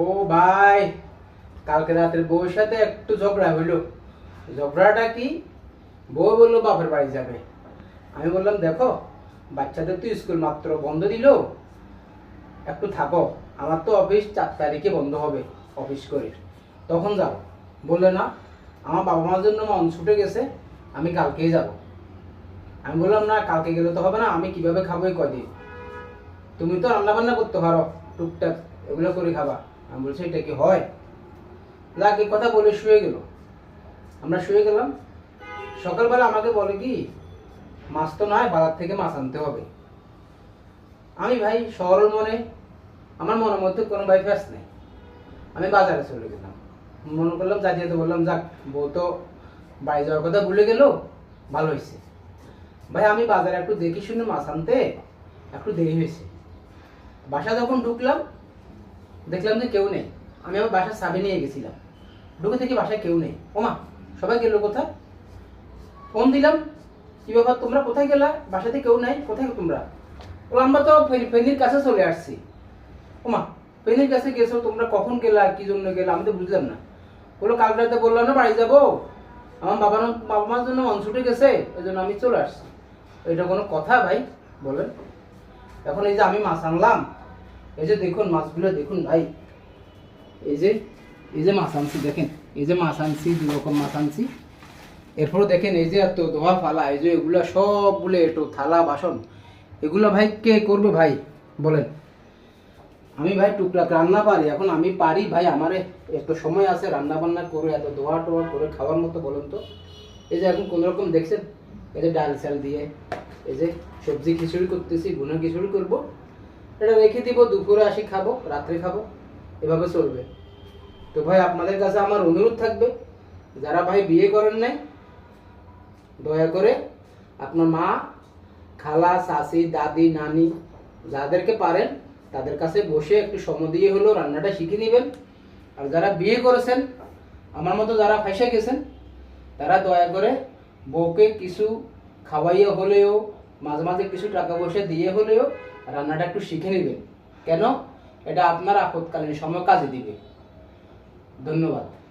ও ভাই, কালকে রাতের বউয়ের সাথে একটু ঝগড়া হইল। ঝগড়াটা কি? বউ বলল বাপের বাড়ি যাবে। আমি বললাম, দেখো, বাচ্চাদের তো স্কুল মাত্র বন্ধ দিল। একটু থাকো, আমার তো অফিস চার তারিখে বন্ধ হবে, অফিস করে। তখন যাও। বললে, না, আমার বাবা মার জন্য মন ছুটে গেছে, আমি কালকেই যাব। আমি বললাম, না, কালকে গেলে তো হবে না, আমি কীভাবে খাব এই কদিন তুমি তো রান্না বান্না করতে পারো, টুকটাক এগুলো করে খাবা। আমি বলছি, এটা কি হয়? যাক এই কথা বলে শুয়ে গেল। আমরা শুয়ে গেলাম। সকালবেলা আমাকে বলে কি, মাছ তো নয়, বাজার থেকে মাছ আনতে হবে। আমি, ভাই সরল মনে আমার মনের মধ্যে কোনো ভাই ফ্যাস নেই। আমি বাজারে চলে গেলাম। মনে করলাম যেতে বললাম, যাক, বউ তো বাড়ি যাওয়ার কথা ভুলে গেল, ভালো হয়েছে। ভাই, আমি বাজারে একটু দেখি শুনে মাছ আনতে, একটু দেরি হয়েছে। বাসা যখন ঢুকলাম দেখলাম যে কেউ নেই। আমি আমার বাসার চাবি নিয়ে গেছিলাম। ঢুকে থেকে বাসায় কেউ নেই। ওমা, সবাই গেল কোথায়? ফোন দিলাম, কি ব্যাপার, তোমরা কোথায় গেলা? বাসাতে কেউ নাই? কোথায় তোমরা? ও আমরা তো ফেনি- ফেনির কাছে চলে আসছি। ওমা, ফেনির কাছে গেছো? তোমরা কখন গেলা? কি জন্য গেলা? আমি তো বুঝলাম না। বলো কাল রাতে বললাম না, বাড়ি যাব? আমার বাবা বাবা মার জন্য মন ছুটে গেছে, ওই জন্য আমি চলে আসছি। এটা কোনো কথা ভাই, বলেন। এখন এই যে আমি মাছ আনলাম এই যে দেখুন, মাছগুলো দেখুন ভাই। এই যে এই যে মাছ আনছি, দেখেন, এই যে মাছ আনছি, দু রকম মাছ আনছি। এরপরে দেখেন, এই যে এত ধোয়া ফালা, এই যে এগুলো সবগুলো এটো থালা, বাসন, এগুলো ভাই কে করবে ভাই? বলেন। আমি ভাই টুকটাক রান্না পারি, এখন আমি পারি ভাই, আমারে এত সময় আছে রান্না বান্না করে, এত ধোয়া টোয়া করে খাওয়ার মতো, বলুন তো। এই যে এখন কোন রকম দেখছেন, এই যে ডাল চাল দিয়ে, এই যে সবজি খিচুড়ি করতেছি গুনা খিচুড়ি করব। এটা রেখে দিব, দুপুরে আসি খাব, রাত্রে খাব, এভাবে চলবে। তো ভাই, আপনাদের কাছে আমার অনুরোধ থাকবে, যারা ভাই বিয়ে করেন নাই, দয়া করে আপনার মা, খালা, শাশি, দাদি, নানি, যাদেরকে পারেন, তাদের কাছে বসে একটু সময় দিয়ে হলো রান্নাটা শিখে নেবেন। আর যারা বিয়ে করেছেন, আমার মতো যারা ফাইসে গেছেন, তারা দয়া করে বউকে কিছু খাওয়াইয়ে হলেও, মাঝে মাঝে কিছু টাকা পয়সা দিয়ে হলেও রান্নাটা একটু শিখে নেবেন। কেন? এটা আপনার আপৎকালীন সময় কাজে দিবে। ধন্যবাদ।